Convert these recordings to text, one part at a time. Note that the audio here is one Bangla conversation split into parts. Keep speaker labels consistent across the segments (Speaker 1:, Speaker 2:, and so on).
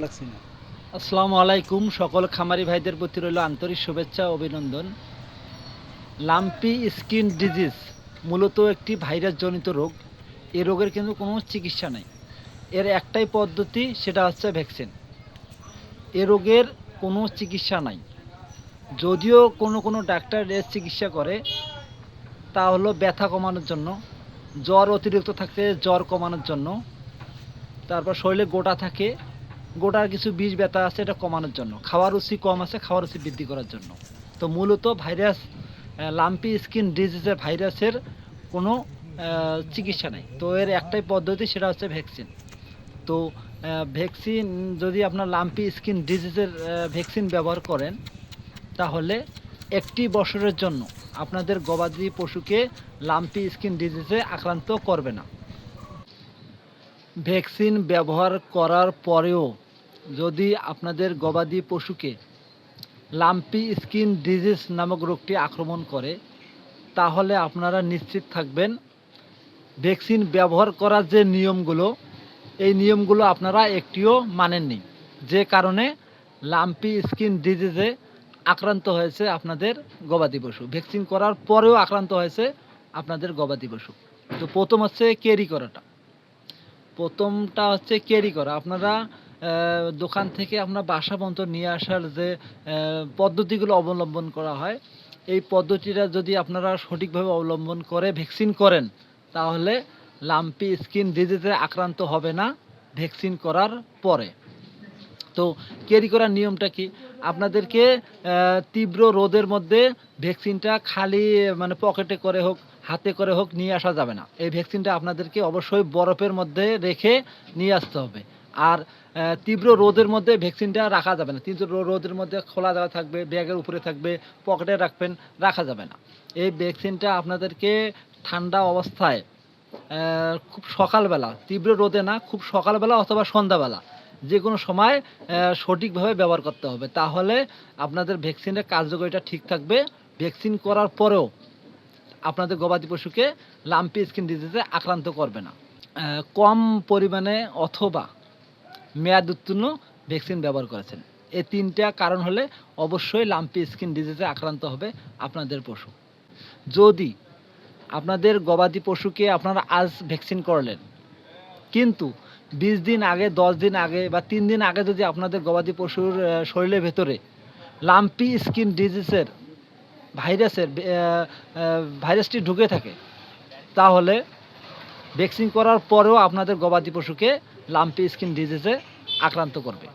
Speaker 1: না।
Speaker 2: আসসালামু আলাইকুম, সকল খামারি ভাইদের প্রতি রইল আন্তরিক শুভেচ্ছা অভিনন্দন। লাম্পি স্কিন ডিজিজ মূলত একটি ভাইরাস জনিত রোগ। এই রোগের কিন্তু কোনো চিকিৎসা নাই। এর একটাই পদ্ধতি, সেটা হচ্ছে ভ্যাকসিন। এ রোগের কোনো চিকিৎসা নাই। যদিও কোনো কোনো ডাক্তার এর চিকিৎসা করে, তা হলো ব্যথা কমানোর জন্য, জ্বর অতিরিক্ত থাকতে জ্বর কমানোর জন্য, তারপর শরীরে গোটা থাকে গোটার কিছু বিষ ব্যথা আছে, এটা কমানোর জন্য। খাওয়ার রুচি কম আছে, খাওয়ার রুচি বৃদ্ধি করার জন্য। তো মূলত ভাইরাস লাম্পি স্কিন ডিজিজের ভাইরাসের কোনো চিকিৎসা নেই। তো এর একটাই পদ্ধতি, সেটা হচ্ছে ভ্যাকসিন। তো ভ্যাকসিন, যদি আপনার লাম্পি স্কিন ডিজিজের ভ্যাকসিন ব্যবহার করেন, তাহলে একটি বছরের জন্য আপনাদের গবাদি পশুকে লাম্পি স্কিন ডিজিজে আক্রান্ত করবে না। ভ্যাকসিন ব্যবহার করার পরেও যদি আপনাদের গবাদি পশুকে লাম্পি স্কিন ডিজিজ নামক রোগটি আক্রমণ করে, তাহলে আপনারা নিশ্চিত থাকবেন ভ্যাকসিন ব্যবহার করার যে নিয়মগুলো, এই নিয়মগুলো আপনারা একটিও মানেননি। যে কারণে লাম্পি স্কিন ডিজিজে আক্রান্ত হয়েছে আপনাদের গবাদি পশু। ভ্যাকসিন করার পরেও আক্রান্ত হয়েছে আপনাদের গবাদি পশু। তো প্রথম হচ্ছে ক্যারি করাটা। প্রথমটা হচ্ছে ক্যারি করা। আপনারা দোকান থেকে আপনার বাসা পর্যন্ত নিয়ে আসার যে পদ্ধতিগুলো অবলম্বন করা হয়, এই পদ্ধতিটা যদি আপনারা সঠিকভাবে অবলম্বন করে, ভ্যাকসিন করেন, তাহলে লাম্পি স্কিন ডিজিজে আক্রান্ত হবে না, ভ্যাকসিন করার পরে। তো ক্যারি করার নিয়মটা কি? আপনাদেরকে তীব্র রোদের মধ্যে ভ্যাকসিনটা খালি মানে পকেটে করে হোক, হাতে করে হোক, নিয়ে আসা যাবে না। এই ভ্যাকসিনটা আপনাদেরকে অবশ্যই বরফের মধ্যে রেখে নিয়ে আসতে হবে। আর তীব্র রোদের মধ্যে ভ্যাকসিনটা রাখা যাবে না। তীব্র রোদের মধ্যে খোলা দেওয়া থাকবে, ব্যাগের উপরে থাকবে, পকেটে রাখবেন, রাখা যাবে না। এই ভ্যাকসিনটা আপনাদেরকে ঠান্ডা অবস্থায় খুব সকালবেলা, তীব্র রোদে না, খুব সকালবেলা অথবা সন্ধ্যাবেলা যে কোনো সময় সঠিকভাবে ব্যবহার করতে হবে। তাহলে আপনাদের ভ্যাকসিনের কার্যকারিতা ঠিক থাকবে। ভ্যাকসিন করার পরেও আপনাদের গবাদি পশুকে লাম্পি স্কিন ডিজিজে আক্রান্ত করবে না। কম পরিমাণে অথবা মেয়াদ উত্তীর্ণ ভ্যাকসিন ব্যবহার করেছেন। এই তিনটা কারণ হলে অবশ্যই লাম্পি স্কিন ডিজিজে আক্রান্ত হবে আপনাদের পশু। যদি আপনাদের গবাদি পশুকে আপনারা আজ ভ্যাকসিন করলেন, কিন্তু বিশ দিন আগে, দশ দিন আগে বা তিন দিন আগে যদি আপনাদের গবাদি পশুর শরীরের ভেতরে লাম্পি স্কিন ডিজিজের ভাইরাসের ভাইরাসটি ঢুকে থাকে, তাহলে ভ্যাকসিন করার পরেও আপনাদের গবাদি পশুকে লাম্পি স্কিন ডিজিজে আক্রান্ত করবে।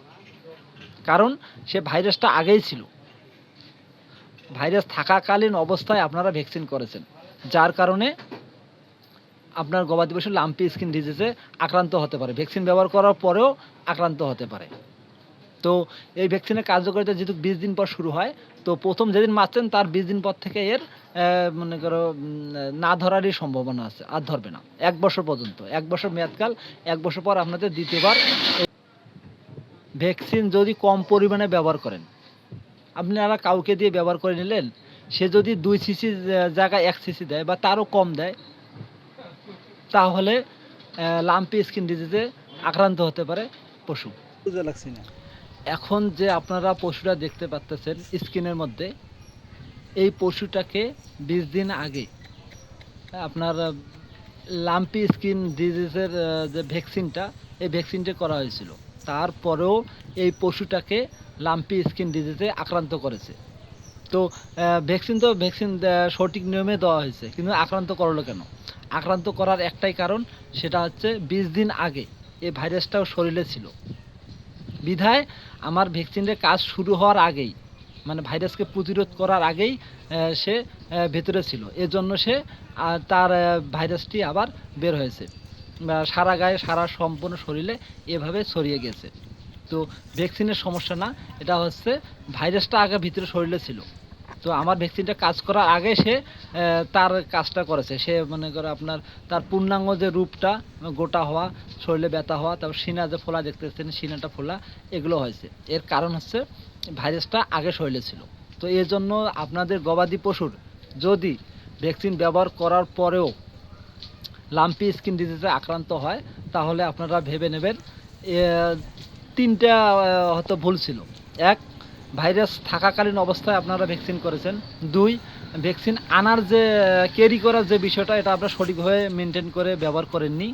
Speaker 2: কারণ সে ভাইরাসটা আগেই ছিল। ভাইরাস থাকাকালীন অবস্থায় আপনারা ভ্যাকসিন করেছেন। যার কারণে আপনার গবাদি পশু লাম্পি স্কিন ডিজিজে আক্রান্ত হতে পারে। ভ্যাকসিন ব্যবহার করার পরেও আক্রান্ত হতে পারে। তো এই ভ্যাকসিনের কার্যকারিতা যেহেতু বিশ দিন পর শুরু হয়, তো প্রথম যেদিন মারছেন তার বিশ দিন পর থেকে এর মনে করো না ধরারই সম্ভাবনা আছে, আর ধরবে না। এক বছর পর্যন্ত, এক বছর মেয়াদকাল, এক বছর পর আপনাদের দ্বিতীয়বার ভ্যাকসিন যদি কম পরিমাণে ব্যবহার করেন। আপনারা কাউকে দিয়ে ব্যবহার করে নিলেন, সে যদি দুই সিসি জায়গায় এক সিসি দেয় বা তারও কম দেয়, তাহলে লাম্পি স্কিন ডিজিজে আক্রান্ত হতে পারে পশু।
Speaker 1: লাগছে না।
Speaker 2: এখন যে আপনারা পশুটা দেখতে পাচ্তেছেন স্কিনের মধ্যে, এই পশুটাকে বিশ দিন আগে আপনার লাম্পি স্কিন ডিজিজের যে ভ্যাকসিনটা, এই ভ্যাকসিনটা করা হয়েছিল। তারপরেও এই পশুটাকে লাম্পি স্কিন ডিজিজে আক্রান্ত করেছে। তো ভ্যাকসিন তো ভ্যাকসিন সঠিক নিয়মে দেওয়া হয়েছে, কিন্তু আক্রান্ত করল কেন? আক্রান্ত করার একটাই কারণ, সেটা হচ্ছে বিশ দিন আগে এই ভাইরাসটাও শরীরে ছিল। বিধায় আমার ভ্যাকসিনের কাজ শুরু হওয়ার আগেই মানে ভাইরাসকে প্রতিরোধ করার আগেই সে ভেতরে ছিল। এজন্য সে তার ভাইরাসটি আবার বের হয়েছে। সারা গায়ে, সারা সম্পূর্ণ শরীরে এভাবে ছড়িয়ে গেছে। তো ভ্যাকসিনের সমস্যা না, এটা হচ্ছে ভাইরাসটা আগে ভিতরে শরীরে ছিল। তো আমার ভ্যাকসিনটা কাজ করার আগে সে তার কাজটা করেছে। সে মনে করে আপনার, তার পূর্ণাঙ্গ যে রূপটা, গোটা হওয়া, শরীরে ব্যথা হওয়া, তারপর সিনা যে ফোলা দেখতেছেন, সিনাটা ফোলা, এগুলো হয়েছে। এর কারণ হচ্ছে, ভাইরাসটা আগে শরীরে ছিল। তো এর জন্য আপনাদের গবাদি পশুর যদি ভ্যাকসিন ব্যবহার করার পরেও লাম্পি স্কিন ডিজিজে আক্রান্ত হয়, তাহলে আপনারা ভেবে নেবেন তিনটা হয়তো ভুল ছিল। এক ভাইরাস থাকাকালীন অবস্থায় আপনারা ভ্যাকসিন করেছেন। দুই, ভ্যাকসিন আনার যে ক্যারি করার যে বিষয়টা, এটা আপনারা সঠিকভাবে মেনটেন করে ব্যবহার করেননি।